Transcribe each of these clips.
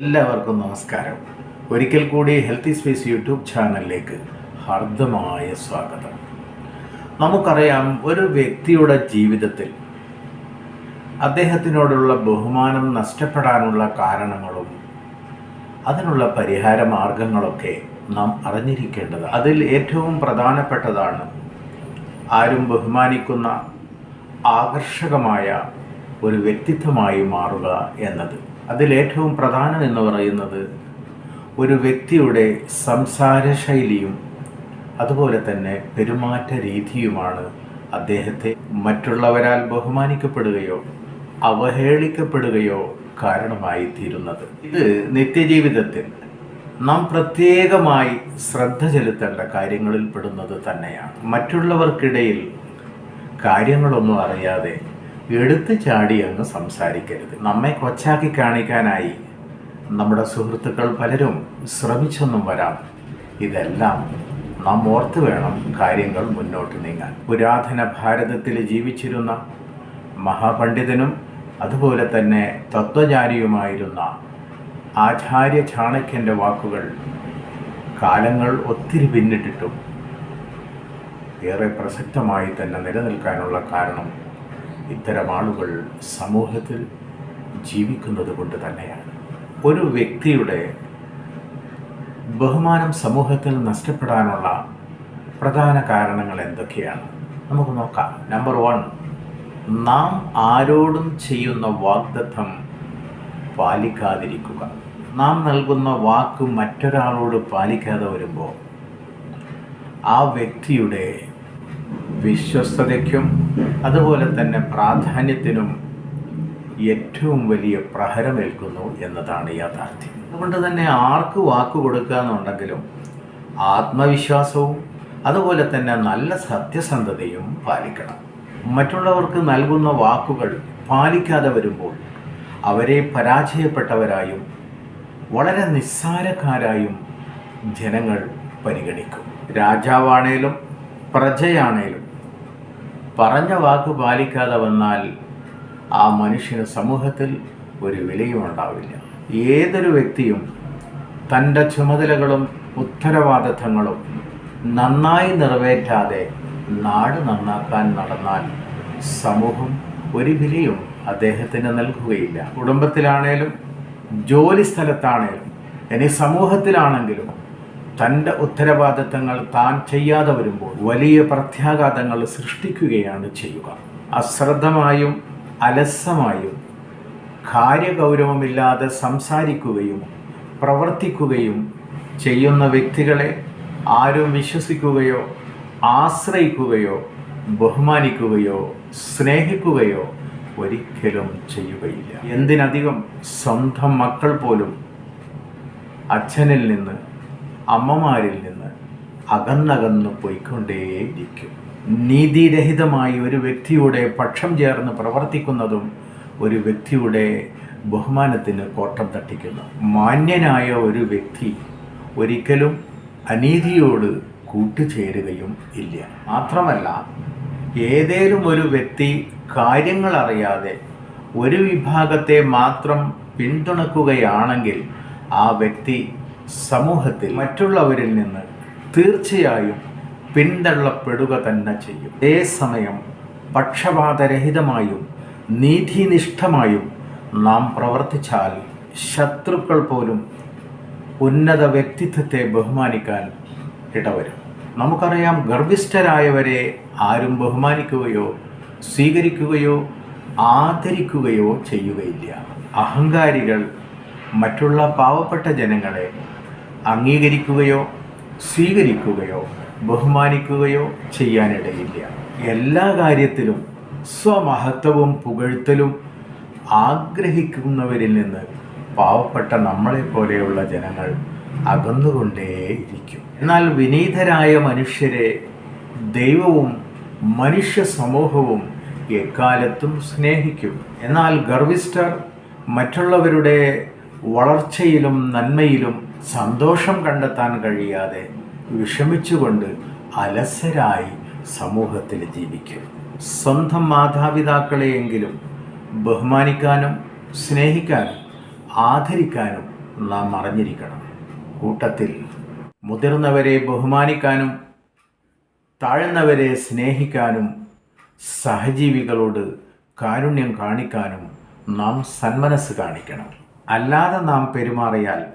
എല്ലാവർക്കും നമസ്കാരം. ഒരിക്കൽ കൂടി ഹെൽത്തി സ്പേസ് യൂട്യൂബ് ചാനലിലേക്ക് ഹാർദമായ സ്വാഗതം. നമുക്കറിയാം ഒരു വ്യക്തിയുടെ ജീവിതത്തിൽ അദ്ദേഹത്തിനോടുള്ള ബഹുമാനം നഷ്ടപ്പെടാനുള്ള കാരണങ്ങളും അതിനുള്ള പരിഹാര മാർഗങ്ങളൊക്കെ നാം അറിഞ്ഞിരിക്കേണ്ടത് അതിൽ ഏറ്റവും പ്രധാനപ്പെട്ടതാണ് ആരും ബഹുമാനിക്കുന്ന ആകർഷകമായ ഒരു വ്യക്തിത്വമായി മാറുക എന്നത്. അതിലേറ്റവും പ്രധാനം എന്ന് പറയുന്നത് ഒരു വ്യക്തിയുടെ സംസാര ശൈലിയും അതുപോലെ തന്നെ പെരുമാറ്റ രീതിയുമാണ് അദ്ദേഹത്തെ മറ്റുള്ളവരാൽ ബഹുമാനിക്കപ്പെടുകയോ അവഹേളിക്കപ്പെടുകയോ കാരണമായി തീരുന്നത് ഇത് നിത്യജീവിതത്തിൽ നാം പ്രത്യേകമായി ശ്രദ്ധ ചെലുത്തേണ്ട കാര്യങ്ങളിൽ പെടുന്നത് തന്നെയാണ്. മറ്റുള്ളവർക്കിടയിൽ കാര്യങ്ങളൊന്നും അറിയാതെ എടുത്തു ചാടി അങ്ങ് സംസാരിക്കരുത്. നമ്മെ കൊച്ചാക്കി കാണിക്കാനായി നമ്മുടെ സുഹൃത്തുക്കൾ പലരും ശ്രമിച്ചൊന്നും വരാം. ഇതെല്ലാം നാം ഓർത്ത് വേണം കാര്യങ്ങൾ മുന്നോട്ട് നീങ്ങാൻ. പുരാതന ഭാരതത്തിൽ ജീവിച്ചിരുന്ന മഹാപണ്ഡിതനും അതുപോലെ തന്നെ തത്വചാരിയുമായിരുന്ന ആചാര്യ ചാണക്യന്റെ വാക്കുകൾ കാലങ്ങൾ ഒത്തിരി പിന്നിട്ടിട്ടും ഏറെ പ്രസക്തമായി തന്നെ നിലനിൽക്കാനുള്ള കാരണം ഇത്തരം ആളുകൾ സമൂഹത്തിൽ ജീവിക്കുന്നത് കൊണ്ട് തന്നെയാണ്. ഒരു വ്യക്തിയുടെ ബഹുമാനം സമൂഹത്തിൽ നഷ്ടപ്പെടാനുള്ള പ്രധാന കാരണങ്ങൾ എന്തൊക്കെയാണ്? നമുക്ക് നോക്കാം. നമ്പർ വൺ നാം ആരോടും ചെയ്യുന്ന വാഗ്ദത്തം പാലിക്കാതിരിക്കുക. നാം നൽകുന്ന വാക്ക് മറ്റൊരാളോട് പാലിക്കാതെ വരുമ്പോൾ ആ വ്യക്തിയുടെ വിശ്വസ്തതയ്ക്കും അതുപോലെ തന്നെ പ്രാധാന്യത്തിനും ഏറ്റവും വലിയ പ്രഹരമേൽക്കുന്നു എന്നതാണ് യാഥാർത്ഥ്യം. അതുകൊണ്ട് തന്നെ ആർക്ക് വാക്ക് കൊടുക്കുക എന്നുണ്ടെങ്കിലും ആത്മവിശ്വാസവും അതുപോലെ തന്നെ നല്ല സത്യസന്ധതയും പാലിക്കണം. മറ്റുള്ളവർക്ക് നൽകുന്ന വാക്കുകൾ പാലിക്കാതെ വരുമ്പോൾ അവരെ പരാജയപ്പെട്ടവരായും വളരെ നിസ്സാരക്കാരായും ജനങ്ങൾ പരിഗണിക്കും. രാജാവാണേലും പ്രജയാണേലും പറഞ്ഞ വാക്ക് പാലിക്കാതെ വന്നാൽ ആ മനുഷ്യന് സമൂഹത്തിൽ ഒരു വിലയും ഉണ്ടാവില്ല. ഏതൊരു വ്യക്തിയും തന്റെ ചുമതലകളും ഉത്തരവാദിത്തങ്ങളും നന്നായി നിറവേറ്റാതെ നാട് നന്നാക്കാൻ നടന്നാൽ സമൂഹം ഒരു വിലയും അദ്ദേഹത്തിന് നൽകുകയില്ല. കുടുംബത്തിലാണേലും ജോലി സ്ഥലത്താണേലും ഇനി സമൂഹത്തിലാണെങ്കിലും തന്റെ ഉത്തരവാദിത്തങ്ങൾ താൻ ചെയ്യാതെ വരുമ്പോൾ വലിയ പ്രത്യാഘാതങ്ങൾ സൃഷ്ടിക്കുകയാണ് ചെയ്യുക. അശ്രദ്ധമായും അലസമായും കാര്യഗൗരവമില്ലാതെ സംസാരിക്കുകയും പ്രവർത്തിക്കുകയും ചെയ്യുന്ന വ്യക്തികളെ ആരും വിശ്വസിക്കുകയോ ആശ്രയിക്കുകയോ ബഹുമാനിക്കുകയോ സ്നേഹിക്കുകയോ ഒരിക്കലും ചെയ്യുകയില്ല. എന്തിനധികം സ്വന്തം മക്കൾ പോലും അച്ഛനിൽ നിന്ന് അമ്മമാരിൽ നിന്ന് അകന്നകന്ന് പോയിക്കൊണ്ടേയിരിക്കും. നീതിരഹിതമായി ഒരു വ്യക്തിയുടെ പക്ഷം ചേർന്ന് പ്രവർത്തിക്കുന്നതും ഒരു വ്യക്തിയുടെ ബഹുമാനത്തിന് കോട്ടം തട്ടിക്കുന്നു. മാന്യനായ ഒരു വ്യക്തി ഒരിക്കലും അനീതിയോട് കൂട്ടുചേരുകയും ഇല്ല. മാത്രമല്ല ഏതേലും ഒരു വ്യക്തി കാര്യങ്ങൾ അറിയാതെ ഒരു വിഭാഗത്തെ മാത്രം പിന്തുണക്കുകയാണെങ്കിൽ ആ വ്യക്തി സമൂഹത്തിൽ മറ്റുള്ളവരിൽ നിന്ന് തീർച്ചയായും പിന്തള്ളപ്പെടുക തന്നെ ചെയ്യും. അതേസമയം പക്ഷപാതരഹിതമായും നീതിനിഷ്ഠമായും നാം പ്രവർത്തിച്ചാൽ ശത്രുക്കൾ പോലും ഉന്നത വ്യക്തിത്വത്തെ ബഹുമാനിക്കാൻ ഇടവരും. നമുക്കറിയാം ഗർഭിഷ്ഠരായവരെ ആരും ബഹുമാനിക്കുകയോ സ്വീകരിക്കുകയോ ആദരിക്കുകയോ ചെയ്യുകയില്ല. അഹങ്കാരികൾ മറ്റുള്ള പാവപ്പെട്ട ജനങ്ങളെ അംഗീകരിക്കുകയോ സ്വീകരിക്കുകയോ ബഹുമാനിക്കുകയോ ചെയ്യാനിടയില്ല. എല്ലാ കാര്യത്തിലും സ്വമഹത്വവും പുകഴ്ത്തലും ആഗ്രഹിക്കുന്നവരിൽ നിന്ന് പാവപ്പെട്ട നമ്മളെ പോലെയുള്ള ജനങ്ങൾ അകന്നുകൊണ്ടേയിരിക്കും എന്നാൽ വിനീതരായ മനുഷ്യരെ ദൈവവും മനുഷ്യ സമൂഹവും എക്കാലത്തും സ്നേഹിക്കും. എന്നാൽ ഗർവിസ്റ്റർ മറ്റുള്ളവരുടെ വളർച്ചയിലും നന്മയിലും സന്തോഷം കണ്ടെത്താൻ കഴിയാതെ വിഷമിച്ചുകൊണ്ട് അലസരായി സമൂഹത്തിൽ ജീവിക്കും സ്വന്തം മാതാപിതാക്കളെയെങ്കിലും ബഹുമാനിക്കാനും സ്നേഹിക്കാനും ആദരിക്കാനും നാം അറിഞ്ഞിരിക്കണം. കൂട്ടത്തിൽ മുതിർന്നവരെ ബഹുമാനിക്കാനും താഴ്ന്നവരെ സ്നേഹിക്കാനും സഹജീവികളോട് കാരുണ്യം കാണിക്കാനും നാം സന്മനസ് കാണിക്കണം. അല്ലാതെ നാം പെരുമാറിയാൽ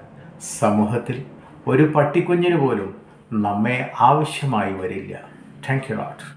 സമൂഹത്തിൽ ഒരു പട്ടിക്കുഞ്ഞിന് പോലും നമ്മെ ആവശ്യമായി വരില്ല. Thank you lot